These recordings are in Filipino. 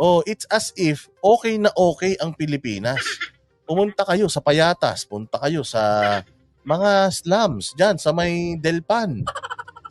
Oh, it's as if okay na okay ang Pilipinas. Pumunta kayo sa Payatas, punta kayo sa mga slums diyan sa may Delpan.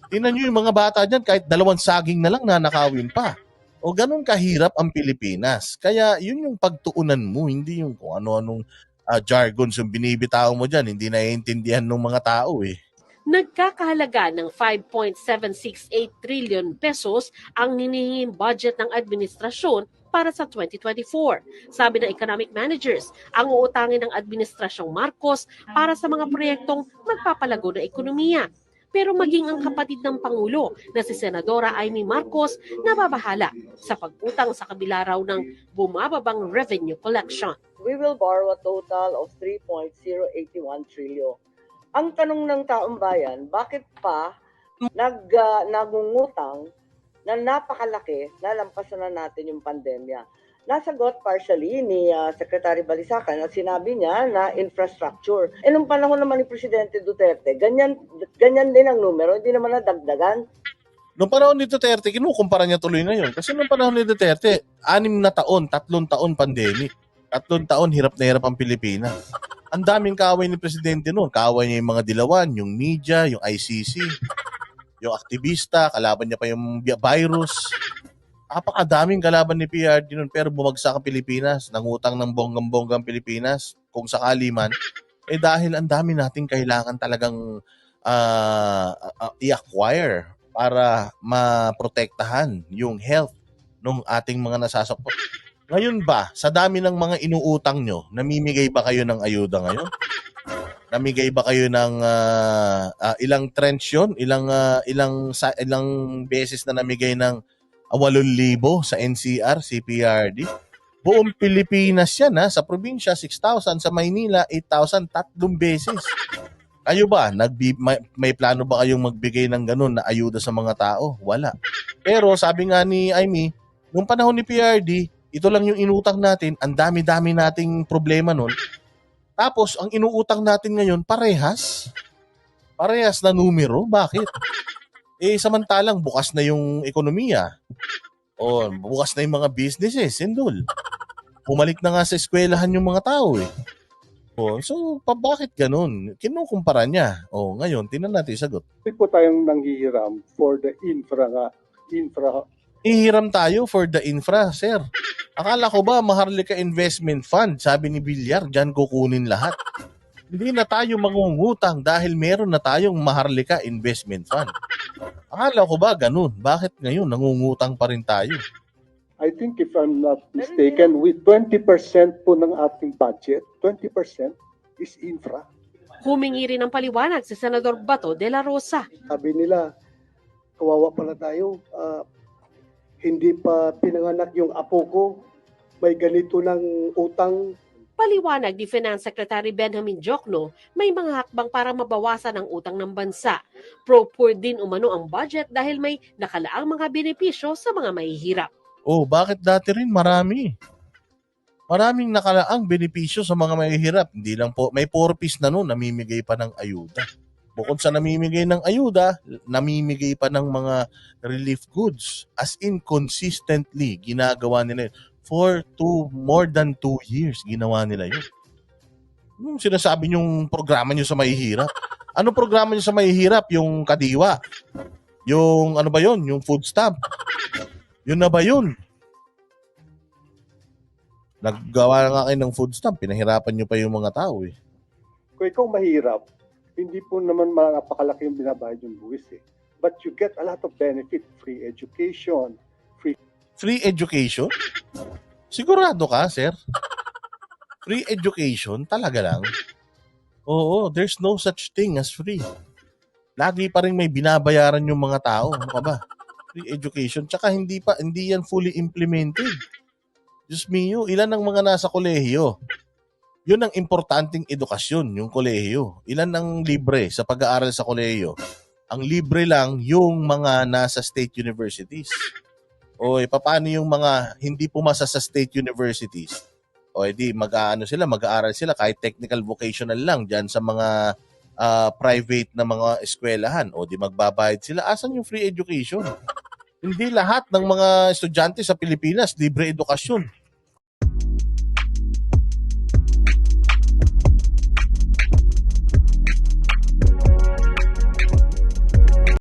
Tingnan niyo yung mga bata diyan kahit dalawang saging na lang nanakawin pa. O ganun kahirap ang Pilipinas. Kaya yun yung pagtuunan mo, hindi yung kung ano-anong ah, jargons yung binibitaw mo diyan, hindi naiintindihan ng mga tao eh. Nagkakahalaga ng 5.768 trillion pesos ang hinihinging budget ng administrasyon para sa 2024. Sabi ng economic managers, ang uutangin ng administrasyong Marcos para sa mga proyektong magpapalago ng ekonomiya. Pero maging ang kapatid ng Pangulo na si Senadora Amy Marcos nababahala sa pag-utang sa kabila raw ng bumababang revenue collection. we will borrow a total of 3.081 trillion. Ang tanong ng taong bayan, bakit pa nag, ah, nangungutang na napakalaki na lampasan na natin yung pandemya? Nasagot partially ni ah, Secretary Balisacan na sinabi niya na infrastructure. E nung panahon naman ni Presidente Duterte, ganyan, ganyan din ang numero, hindi naman nadagdagan. Noong panahon ni Duterte, kinukumpara niya tuloy ngayon. Kasi noong panahon ni Duterte, anim na taon, tatlong taon pandemic. Tatlong taon, hirap na hirap ang Pilipinas. Ang daming kaaway ni Presidente noon. Kaaway niya yung mga dilawan, yung media, yung ICC, yung aktivista, kalaban niya pa yung virus. Napakadaming kalaban ni PRD noon pero bumagsak ang Pilipinas. Nangutang ng bonggang-bonggang Pilipinas kung sakali man. Eh dahil ang dami nating kailangan talagang ah, ah, i-acquire para maprotektahan yung health ng ating mga nasasakot. Ngayon ba, sa dami ng mga inuutang nyo, namimigay ba kayo ng ayuda ngayon? Namigay ba kayo ng ah, ah, ilang trench yun? Ilang, ah, ilang, sa, ilang beses na namigay ng ah, 8,000 sa NCR, CPRD? Buong Pilipinas yan ha. Sa probinsya, 6,000. Sa Maynila, 8,000. Tatlong beses. Kayo ba, nagbi, may, may plano ba kayong magbigay ng ganun na ayuda sa mga tao? Wala. Pero sabi nga ni Amy, nung panahon ni PRD, ito lang yung inutang natin, ang dami-dami nating problema nun. Tapos, ang inuutang natin ngayon, parehas. Parehas na numero. Bakit? Eh, samantalang bukas na yung ekonomiya. O, bukas na yung mga businesses, sindol. Pumalik na nga sa eskwelahan yung mga tao eh. O, so, pa, bakit ganun? Kinukumpara niya. O, ngayon, tinan natin yung sagot. Hindi po tayong nanghihiram for the infra nga, infra Ihiram tayo for the infra, sir. Akala ko ba Maharlika Investment Fund, sabi ni Villar, dyan kukunin lahat. Hindi na tayo mangungutang dahil meron na tayong Maharlika Investment Fund. Akala ko ba ganun? Bakit ngayon nangungutang pa rin tayo? I think if I'm not mistaken, with 20% po ng ating budget, 20% is infra. Humingi rin ng paliwanag si Senador Bato de la Rosa. Sabi nila, kawawa pala tayo, ah, hindi pa pinanganak yung apo ko, may ganito ng utang. Paliwanag ni Finance Secretary Benjamin Jokno, may mga hakbang para mabawasan ang utang ng bansa. Pro-poor din umano ang budget dahil may nakalaang mga benepisyo sa mga mahihirap. Oh, bakit dati rin marami? Maraming nakalaang benepisyo sa mga mahihirap. Hindi lang po, may purpose na noon, namimigay pa ng ayuda. Bukod sa namimigay ng ayuda, namimigay pa ng mga relief goods. As in, consistently, ginagawa nila yun. For two, more than two years, ginawa nila yun. Yung sinasabi yung programa nyo sa mahihirap. Ano programa nyo sa mahihirap? Yung kadiwa. Yung ano ba yun? Yung food stamp. Yun na ba yun? Naggawa nga kayo ng food stamp, pinahirapan nyo pa yung mga tao eh. Kung ikaw mahirap, hindi po naman napakalaki yung binabayad yung buwis eh. But you get a lot of benefit, free education, Free education? Sigurado ka, sir? Free education? Talaga lang? Oo, there's no such thing as free. Lagi pa rin may binabayaran yung mga tao. Ano ka ba? Free education. Tsaka hindi pa, hindi yan fully implemented. Diyos mio, ilan ang mga nasa kolehiyo? Yun ang importanteng edukasyon, yung kolehiyo. Ilan ang libre sa pag-aaral sa kolehiyo? Ang libre lang yung mga nasa state universities. O paano yung mga hindi pumasa sa state universities? O edi mag-aano sila, mag-aaral sila kahit technical vocational lang diyan sa mga ah, private na mga eskwelahan o di magbabayad sila. Asan yung free education? Hindi lahat ng mga estudyante sa Pilipinas libre edukasyon.